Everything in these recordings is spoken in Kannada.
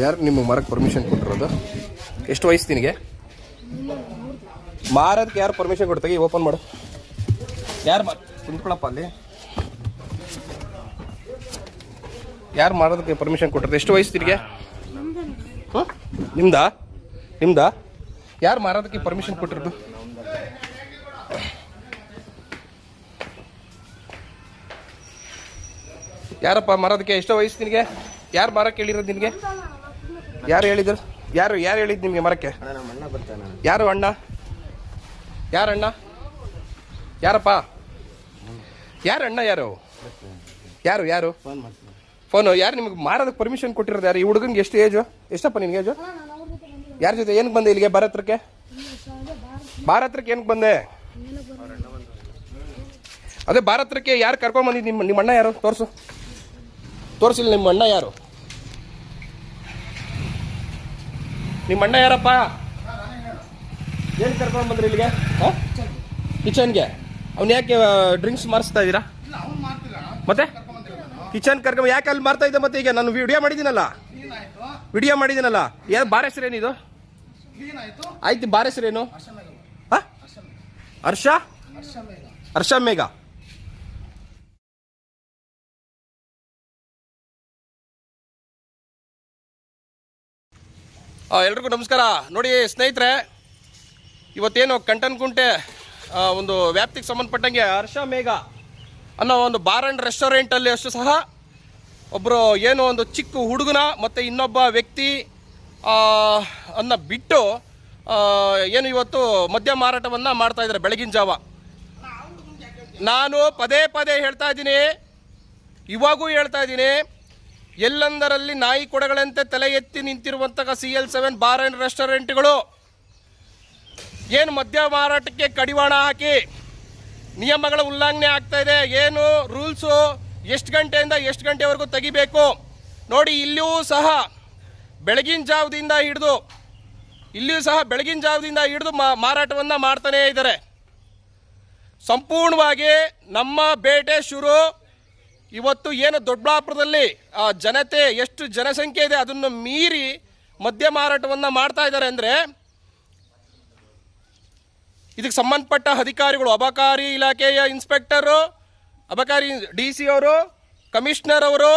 ಯಾರು ನಿಮ್ಮ ಮರಕ್ಕೆ ಪರ್ಮಿಷನ್ ಕೊಟ್ಟಿರೋದು? ಎಷ್ಟು ವಯಸ್ಸು ನಿನಗೆ? ಮಾರೋದಕ್ಕೆ ಯಾರು ಪರ್ಮಿಷನ್ ಕೊಡ್ತಾಗಿ ಓಪನ್ ಮಾಡು. ಯಾರು ಕುಂತ್ಕೊಳಪ್ಪ ಅಲ್ಲಿ? ಯಾರು ಮಾಡೋದಕ್ಕೆ ಪರ್ಮಿಷನ್ ಕೊಟ್ಟಿರೋದು? ಎಷ್ಟು ವಯಸ್ಸು ನಿಮಗೆ ನಿಮ್ದಾ? ನಿಮ್ದಾ? ಯಾರು ಮಾರೋದಕ್ಕೆ ಪರ್ಮಿಷನ್ ಕೊಟ್ಟಿರೋದು? ಯಾರಪ್ಪ ಮಾರೋದಕ್ಕೆ ಎಷ್ಟು ವಯಸ್ಸು ನಿನಗೆ? ಯಾರು ಮಾರಕ್ಕೆ ಹೇಳಿರೋದು ನಿನಗೆ? ಯಾರು ಹೇಳಿದ್ರು? ಯಾರು ಯಾರು ಹೇಳಿದ್ದು ನಿಮಗೆ ಮರಕ್ಕೆ? ಯಾರು ಅಣ್ಣ? ಯಾರು ಅಣ್ಣ? ಯಾರಪ್ಪ? ಯಾರು ಅಣ್ಣ ಯಾರು? ಯಾರು ಯಾರು? ಫೋನು ಯಾರು ನಿಮ್ಗೆ ಮಾರೋದಕ್ಕೆ ಪರ್ಮಿಷನ್ ಕೊಟ್ಟಿರೋದು ಯಾರು? ಈ ಹುಡುಗನ್ಗೆ ಎಷ್ಟು ಏಜು ಎಷ್ಟಪ್ಪ ನಿನ್ಗೆ ಏಜು ಯಾರ ಜೊತೆ? ಏನಕ್ಕೆ ಬಂದೆ ಇಲ್ಲಿಗೆ ಭಾರತಕ್ಕೆ ಭಾರತಕ್ಕೆ ಏನಕ್ಕೆ ಬಂದೆ? ಅದೇ ಭಾರತಕ್ಕೆ ಯಾರು ಕರ್ಕೊಂಡು ಬಂದಿದ್ದು ನಿಮ್ಮ ನಿಮ್ಮ ಅಣ್ಣ ಯಾರು? ತೋರಿಸು. ತೋರಿಸಿಲ್ಲ ನಿಮ್ಮ ಅಣ್ಣ ಯಾರು? ನಿಮ್ಮ ಅಣ್ಣ ಯಾರಪ್ಪ? ಏನು ಕರ್ಕೊಂಡು ಬಂದ್ರಿ ಇಲ್ಲಿಗೆ? ಕಿಚನ್ಗೆ? ಅವ್ನು ಯಾಕೆ ಡ್ರಿಂಕ್ಸ್ ಮಾರಿಸ್ತಾ ಇದ್ದೀರಾ? ಮತ್ತೆ? ಕಿಚನ್ ಕರ್ಕೊಂಡು ಯಾಕೆ ಅಲ್ಲಿ ಮಾರ್ತಾ ಇದ್ದೆ ಮತ್ತೆ ಈಗ? ನಾನು ವಿಡಿಯೋ ಮಾಡಿದ್ದೀನಲ್ಲ. ವಿಡಿಯೋ ಮಾಡಿದ್ದೀನಲ್ಲ. ಏನು ಹೆಸರು ಹೆಸರೇನಿದು ಆಯ್ತು ಬಾರ ಹೆಸರೇನು? ಹರ್ಷ? ಹರ್ಷ ಮೇಘ. ಎಲ್ರಿಗೂ ನಮಸ್ಕಾರ. ನೋಡಿ, ಸ್ನೇಹಿತರೆ, ಇವತ್ತೇನು ಕಂಟನ್ಕುಂಟೆ ಕುಂಟೆ ಒಂದು ವ್ಯಾಪ್ತಿಗೆ ಸಂಬಂಧಪಟ್ಟಂಗೆ ಹರ್ಷ ಮೇಘ. ಅನ್ನೋ ಒಂದು ಬಾರ್ ಆ್ಯಂಡ್ ರೆಸ್ಟೋರೆಂಟಲ್ಲಿ ಅಷ್ಟು ಸಹ ಒಬ್ಬರು ಏನು ಒಂದು ಚಿಕ್ಕ ಹುಡುಗನ ಮತ್ತು ಇನ್ನೊಬ್ಬ ವ್ಯಕ್ತಿ ಅನ್ನ ಬಿಟ್ಟು ಏನು ಇವತ್ತು ಮದ್ಯ ಮಾರಾಟವನ್ನು ಮಾಡ್ತಾ ಇದ್ದಾರೆ ಬೆಳಗಿನ ಜಾವ. ನಾನು ಪದೇ ಪದೇ ಹೇಳ್ತಾ ಇದ್ದೀನಿ, ಇವಾಗೂ ಹೇಳ್ತಾ ಇದ್ದೀನಿ, ಎಲ್ಲಂದರಲ್ಲಿ ನಾಯಿ ಕೊಡಗಳಂತೆ ತಲೆ ಎತ್ತಿ ನಿಂತಿರುವಂತಹ C L seven bar and ರೆಸ್ಟೋರೆಂಟ್ಗಳು, ಏನು ಮದ್ಯ ಮಾರಾಟಕ್ಕೆ ಕಡಿವಾಣ ಹಾಕಿ ನಿಯಮಗಳ ಉಲ್ಲಂಘನೆ ಆಗ್ತಾ ಇದೆ. ಏನು ರೂಲ್ಸು ಎಷ್ಟು ಗಂಟೆಯಿಂದ ಎಷ್ಟು ಗಂಟೆವರೆಗೂ ತೆಗಿಬೇಕು? ನೋಡಿ, ಇಲ್ಲಿಯೂ ಸಹ ಬೆಳಗಿನ ಜಾವದಿಂದ ಹಿಡಿದು, ಇಲ್ಲಿಯೂ ಸಹ ಬೆಳಗಿನ ಜಾವದಿಂದ ಹಿಡಿದು ಮಾರಾಟವನ್ನು ಮಾಡ್ತಾನೇ ಇದ್ದಾರೆ. ಸಂಪೂರ್ಣವಾಗಿ ನಮ್ಮ ಬೇಟೆ ಶುರು. ಇವತ್ತು ಏನು ದೊಡ್ಡಬಳ್ಳಾಪುರದಲ್ಲಿ ಜನತೆ, ಎಷ್ಟು ಜನಸಂಖ್ಯೆ ಇದೆ ಅದನ್ನು ಮೀರಿ ಮದ್ಯ ಮಾರಾಟವನ್ನು ಮಾಡ್ತಾ ಇದ್ದಾರೆ ಅಂದರೆ ಇದಕ್ಕೆ ಸಂಬಂಧಪಟ್ಟ ಅಧಿಕಾರಿಗಳು, ಅಬಕಾರಿ ಇಲಾಖೆಯ ಇನ್ಸ್ಪೆಕ್ಟರು, ಅಬಕಾರಿ ಡಿ ಸಿ ಅವರು, ಕಮಿಷನರ್ ಅವರು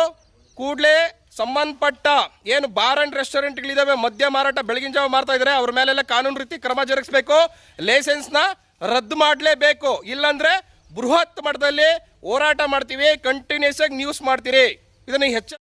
ಕೂಡಲೇ ಸಂಬಂಧಪಟ್ಟ ಏನು ಬಾರ್ ಅಂಡ್ ರೆಸ್ಟೋರೆಂಟ್ಗಳಿದ್ದಾವೆ ಮದ್ಯ ಮಾರಾಟ, ಬೆಳಗಿನ ಜಾವ ಮಾಡ್ತಾ ಇದ್ದಾರೆ ಅವ್ರ ಮೇಲೆಲ್ಲ ಕಾನೂನು ರೀತಿ ಕ್ರಮ ಜರುಗಿಸಬೇಕು, ಲೈಸೆನ್ಸ್ನ ರದ್ದು ಮಾಡಲೇಬೇಕು, ಇಲ್ಲಾಂದರೆ ಬೃಹತ್ ಮಟ್ಟದಲ್ಲಿ ಹೋರಾಟ ಮಾಡ್ತೀವಿ ಕಂಟಿನ್ಯೂಸ್ ಆಗಿ ನ್ಯೂಸ್ ಮಾಡ್ತೀರಿ. ಇದನ್ನು ಹೆಚ್ಚು